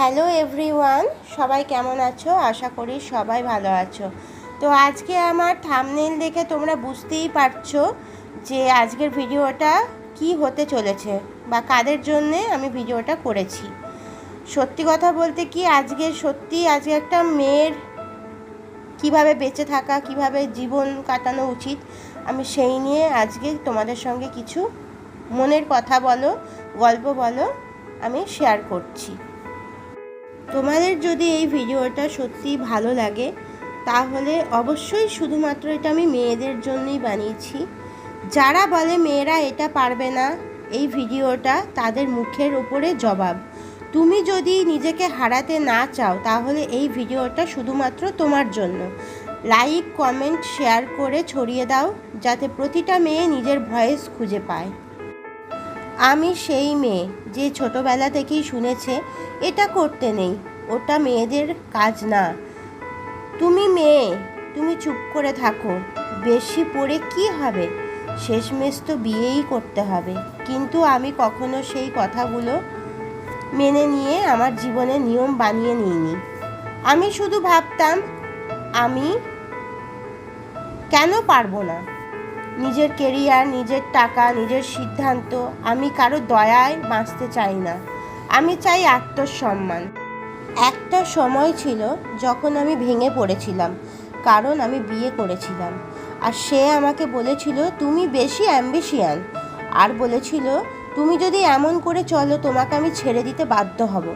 Hello everyone, সবাই কেমন আছো? আশা করি সবাই ভালো আছো। তো আজকে আমার থামনেল দেখে তোমরা বুঝতেই পারছ যে আজকের ভিডিওটা কি হতে চলেছে বা কাদের জন্যে আমি ভিডিওটা করেছি। সত্যি কথা বলতে কি, আজকে সত্যি আজকে একটা মেয়ের কীভাবে বেঁচে থাকা, কীভাবে জীবন কাটানো উচিত, আমি সেই নিয়ে আজকে তোমাদের সঙ্গে কিছু মনের কথা বলো, গল্প বলো, আমি শেয়ার করছি। তোমাদের যদি এই ভিডিওটা সত্যি ভালো লাগে, তাহলে অবশ্যই শুধুমাত্র এটা আমি মেয়েদের জন্যই বানিয়েছি। যারা বলে মেয়েরা এটা পারবে না, এই ভিডিওটা তাদের মুখের ওপরে জবাব। তুমি যদি নিজেকে হারাতে না চাও, তাহলে এই ভিডিওটা শুধুমাত্র তোমার জন্য। লাইক, কমেন্ট, শেয়ার করে ছড়িয়ে দাও, যাতে প্রতিটা মেয়ে নিজের ভয়েস খুঁজে পায়। আমি সেই মেয়ে যে ছোটবেলা থেকেই শুনেছে, এটা করতে নেই। ওটা মেয়েদের কাজ না। তুমি মেয়ে, তুমি চুপ করে থাকো। বেশি পড়ে কি হবে? শেষমেশ তো বিয়েই করতে হবে। কিন্তু আমি কখনো সেই কথাগুলো মেনে নিয়ে আমার জীবনে নিয়ম বানিয়ে নিইনি। আমি শুধু ভাবতাম, আমি কেন পারব না? নিজের কেরিয়ার নিজের টাকা, নিজের সিদ্ধান্ত, আমি কারও দয়ায় বাঁচতে চাই না। আমি চাই আত্মসম্মান একটা সময় ছিল যখন আমি ভেঙে পড়েছিলাম, কারণ আমি বিয়ে করেছিলাম। আর সে আমাকে বলেছিল, তুমি বেশি অ্যাম্বিশিয়ান আর বলেছিল, তুমি যদি এমন করে চলো, তোমাকে আমি ছেড়ে দিতে বাধ্য হব।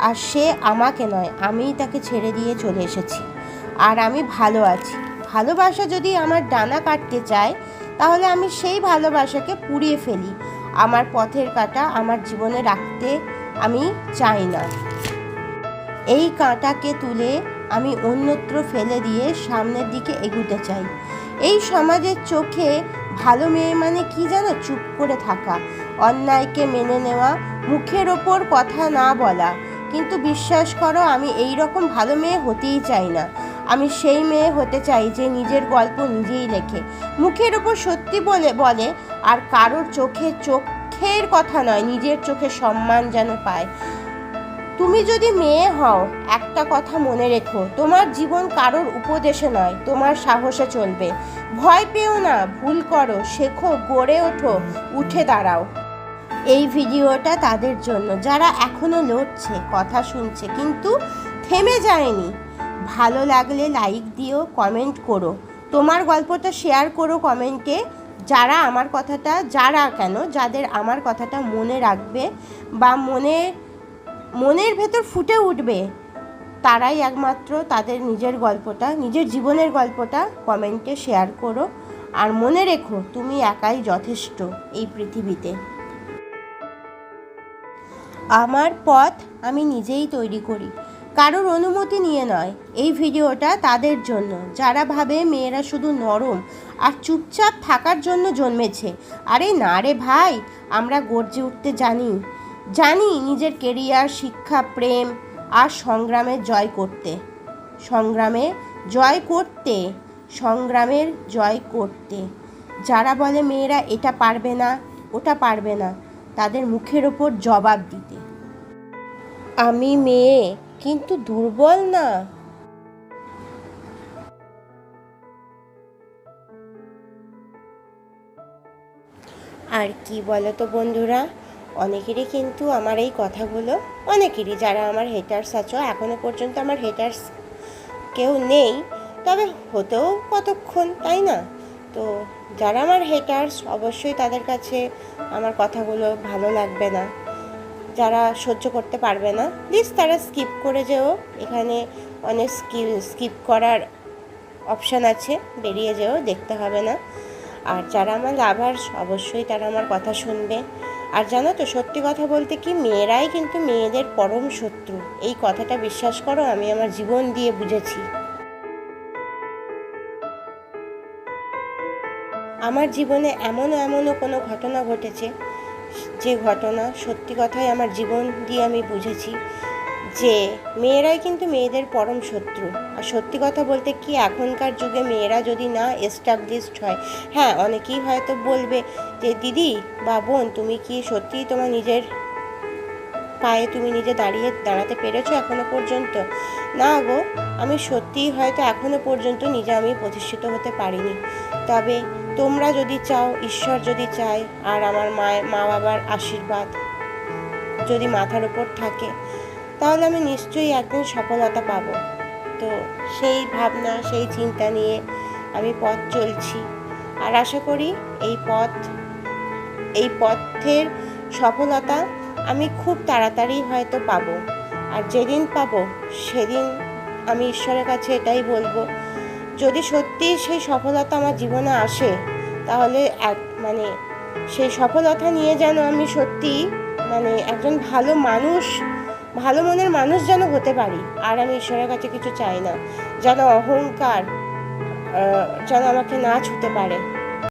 আর সে আমাকে নয় আমিই তাকে ছেড়ে দিয়ে চলে এসেছি। আর আমি ভালো আছি। ভালোবাসা যদি আমার ডানা কাটতে চায় তাহলে আমি সেই ভালোবাসাকে পুড়িয়ে ফেলি। আমার পথের কাঁটা আমার জীবনে রাখতে আমি চাই না। এই কাঁটাকে তুলে আমি অন্যত্র ফেলে দিয়ে সামনের দিকে এগুতে চাই। এই সমাজের চোখে ভালো মেয়ে মানে কি জানো? চুপ করে থাকা। অন্যায়কে মেনে নেওয়া, মুখের ওপর কথা না বলা। কিন্তু বিশ্বাস করো, আমি এই রকম ভালো মেয়ে হতেই চাই না। আমি সেই মেয়ে হতে চাই যে নিজের গল্প নিজেই লেখে। মুখের ওপর সত্যি বলে বলে, আর কারোর চোখে চোখের কথা নয়, নিজের চোখে সম্মান যেন পায়। তুমি যদি মেয়ে হও, একটা কথা মনে রেখো, তোমার জীবন কারোর উপদেশে নয়, তোমার সাহসে চলবে। ভয় পেও না, ভুল করো, শেখো, গড়ে ওঠো, উঠে দাঁড়াও। এই ভিডিওটা তাদের জন্য। যারা এখনও লড়ছে, কথা শুনছে, কিন্তু থেমে যায়নি ভালো লাগলে লাইক দিও কমেন্ট করো। তোমার গল্পটা শেয়ার করো কমেন্টে যারা আমার কথাটা, যারা কেন, যাদের আমার কথাটা মনে রাখবে বা মনে, মনের ভেতর ফুটে উঠবে, তারাই একমাত্র তাদের নিজের গল্পটা, নিজের জীবনের গল্পটা কমেন্টে শেয়ার করো। আর মনে রেখো, তুমি একাই যথেষ্ট এই পৃথিবীতে। আমার পথ আমি নিজেই তৈরি করি। কারোর অনুমতি নিয়ে নয়। এই ভিডিওটা তাদের জন্য। যারা ভাবে মেয়েরা শুধু নরম আর চুপচাপ থাকার জন্য জন্মেছে। আরে না রে ভাই, আমরা গর্জে উঠতে জানি। জানি নিজের কেরিয়ার শিক্ষা, প্রেম আর সংগ্রামে জয় করতে। সংগ্রামে জয় করতে, সংগ্রামের জয় করতে। যারা বলে মেয়েরা এটা পারবে না, ওটা পারবে না, তাদের মুখের ওপর জবাব দিতে। আমি মেয়ে কিন্তু দুর্বল না। আর কি বলো তো বন্ধুরা, অনেকেরই কিন্তু আমার এই কথাগুলো, অনেকেরই যারা আমার হেটার্স আছো, এখনও পর্যন্ত আমার হেটার্স কেউ নেই, তবে হতেও কতক্ষণ, তাই না? তো যারা আমার হেটার্স অবশ্যই তাদের কাছে আমার কথাগুলো ভালো লাগবে না। যারা সহ্য করতে পারবে না প্লিজ তারা স্কিপ করে যেও। এখানে অনেক স্কিল স্কিপ করার অপশান আছে, বেরিয়ে যেও, দেখতে হবে না। আর যারা আমার লাভার্স অবশ্যই তারা আমার কথা শুনবে। আর জানো তো, সত্যি কথা বলতে কি, মেয়েরাই কিন্তু মেয়েদের পরম শত্রু। এই কথাটা বিশ্বাস করো, আমি আমার জীবন দিয়ে বুঝেছি। আমার জীবনে এমনও এমনও কোনো ঘটনা ঘটেছে যে ঘটনা সত্যি কথাই আমার জীবন দিয়ে আমি বুঝেছি যে মেয়েরাই কিন্তু মেয়েদের পরম শত্রু। আর সত্যি কথা বলতে কি এখনকার যুগে মেয়েরা যদি না এস্টাবলিশড হয় হ্যাঁ অনেকেই হয়তো বলবে যে, দিদি বা বোন, তুমি কি সত্যিই তোমার নিজের পায়ে তুমি নিজে দাঁড়িয়ে দাঁড়াতে পেরেছ এখনও পর্যন্ত? না গো, আমি সত্যিই হয়তো এখনও পর্যন্ত নিজে আমি প্রতিষ্ঠিত হতে পারিনি। তবে তোমরা যদি চাও, ঈশ্বর যদি চায়, আর আমার মায়ের, মা বাবার আশীর্বাদ যদি মাথার ওপর থাকে, তাহলে আমি নিশ্চয়ই একদিন সফলতা পাব। তো সেই ভাবনা, সেই চিন্তা নিয়ে আমি পথ চলছি। আর আশা করি এই পথ, এই পথের সফলতা আমি খুব তাড়াতাড়ি হয়তো পাবো। আর যেদিন পাবো, সেদিন আমি ঈশ্বরের কাছে এটাই বলব যদি সত্যি সেই সফলতা আমার জীবনে আসে, তাহলে এক মানে সেই সফলতা নিয়ে যেন আমি সত্যি মানে একজন ভালো মানুষ, ভালো মনের মানুষ যেন হতে পারি। আর আমি ঈশ্বরের কাছে কিছু চাই না। যেন অহংকার যেন আমাকে না ছুতে পারে।